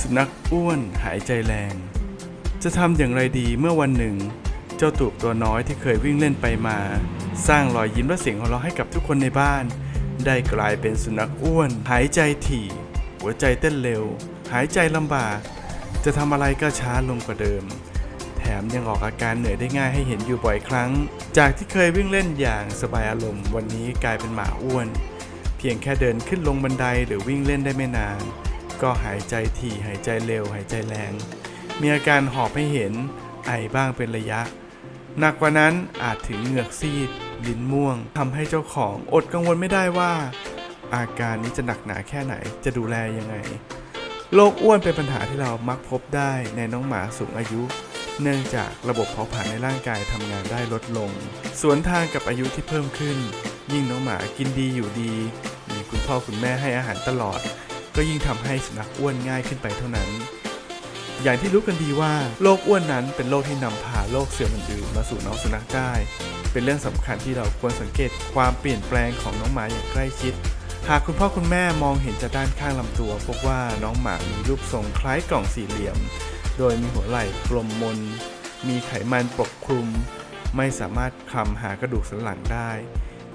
สุนัขอ้วนหายใจแรง จะทำอย่างไรดีเมื่อวันหนึ่ง เจ้าตูบตัวน้อยที่เคยวิ่งเล่นไปมา สร้างรอยยิ้มและเสียงหัวเราะให้กับทุกคนในบ้าน ได้กลายเป็นสุนัขอ้วน หายใจถี่ หัวใจเต้นเร็ว หายใจลำบาก จะทำอะไรก็ช้าลงกว่าเดิม แถมยังออกอาการเหนื่อยได้ง่ายให้เห็นอยู่บ่อยครั้ง จากที่เคยวิ่งเล่นอย่างสบายอารมณ์วันนี้กลายเป็นหมาอ้วน เพียงแค่เดินขึ้นลงบันไดหรือวิ่งเล่นได้ไม่นาน ก็หายใจถี่หายใจเร็ว หายใจแรง มีอาการหอบให้เห็นไอบ้างเป็นระยะ หนักกว่านั้นอาจถึงเหงือกซีด ลิ้นม่วงทำให้เจ้าของอดกังวลไม่ได้ว่า อาการนี้จะหนักหนาแค่ไหนจะดูแลยังไงโรคอ้วนเป็นปัญหาที่เรามักพบได้ในน้องหมาสูงอายุ เนื่องจากระบบเผาผลาญในร่างกายทำงานได้ลดลง สวนทางกับอายุที่เพิ่มขึ้น ยิ่งน้องหมากินดีอยู่ดี มีคุณพ่อคุณแม่ให้อาหารตลอด ก็ยิ่งทำให้สุนัขอ้วนง่ายขึ้นไปเท่านั้น อย่างที่รู้กันดีว่าโรคอ้วนนั้นเป็นโรคที่นำพาโรคเสื่อมอื่นๆมาสู่น้องสุนัขได้ เป็นเรื่องสำคัญที่เราควรสังเกตความเปลี่ยนแปลงของน้องหมาอย่างใกล้ชิด หากคุณพ่อคุณแม่มองเห็นจากด้านข้างลำตัว พบว่าน้องหมามีรูปทรงคล้ายกล่องสี่เหลี่ยม โดยมีหัวไหล่กลมมน มีไขมันปกคลุม ไม่สามารถคลำหากระดูกสันหลังได้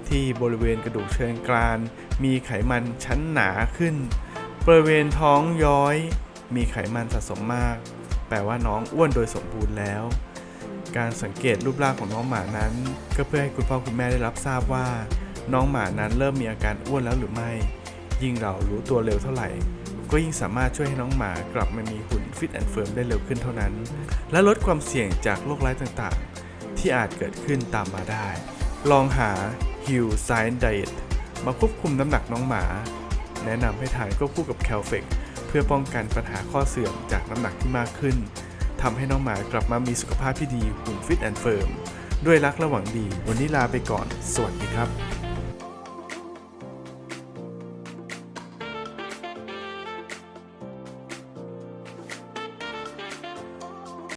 ที่บริเวณกระดูกเชิงกราน มีไขมันชั้นหนาขึ้น บริเวณท้องย้อย มีไขมันสะสมมาก แปลว่าน้องอ้วนโดยสมบูรณ์แล้ว การสังเกตรูปร่างของน้องหมานั้น ก็เพื่อให้คุณพ่อคุณแม่ได้รับทราบว่า น้องหมานั้นเริ่มมีอาการอ้วนแล้วหรือไม่ ยิ่งเรารู้ตัวเร็วเท่าไหร่ ก็ยิ่งสามารถช่วยให้น้องหมากลับมามีหุ่นฟิตแอนด์เฟิร์มได้เร็วขึ้นเท่านั้น และลดความเสี่ยงจากโรคร้ายต่างๆ ที่อาจเกิดขึ้นตามมาได้ ลองหา Hill Science Diet มาควบคุมน้ำหนักน้องหมา แนะนำให้ทานควบคู่กับแคลเฟกเพื่อป้องกันปัญหาข้อเสื่อมจากน้ำหนักที่มากขึ้นทำให้น้องหมากลับมามีสุขภาพที่ดีหุ่นฟิตแอนด์เฟิร์มด้วยรักระหวังดี วันนี้ลาไปก่อน สวัสดีครับ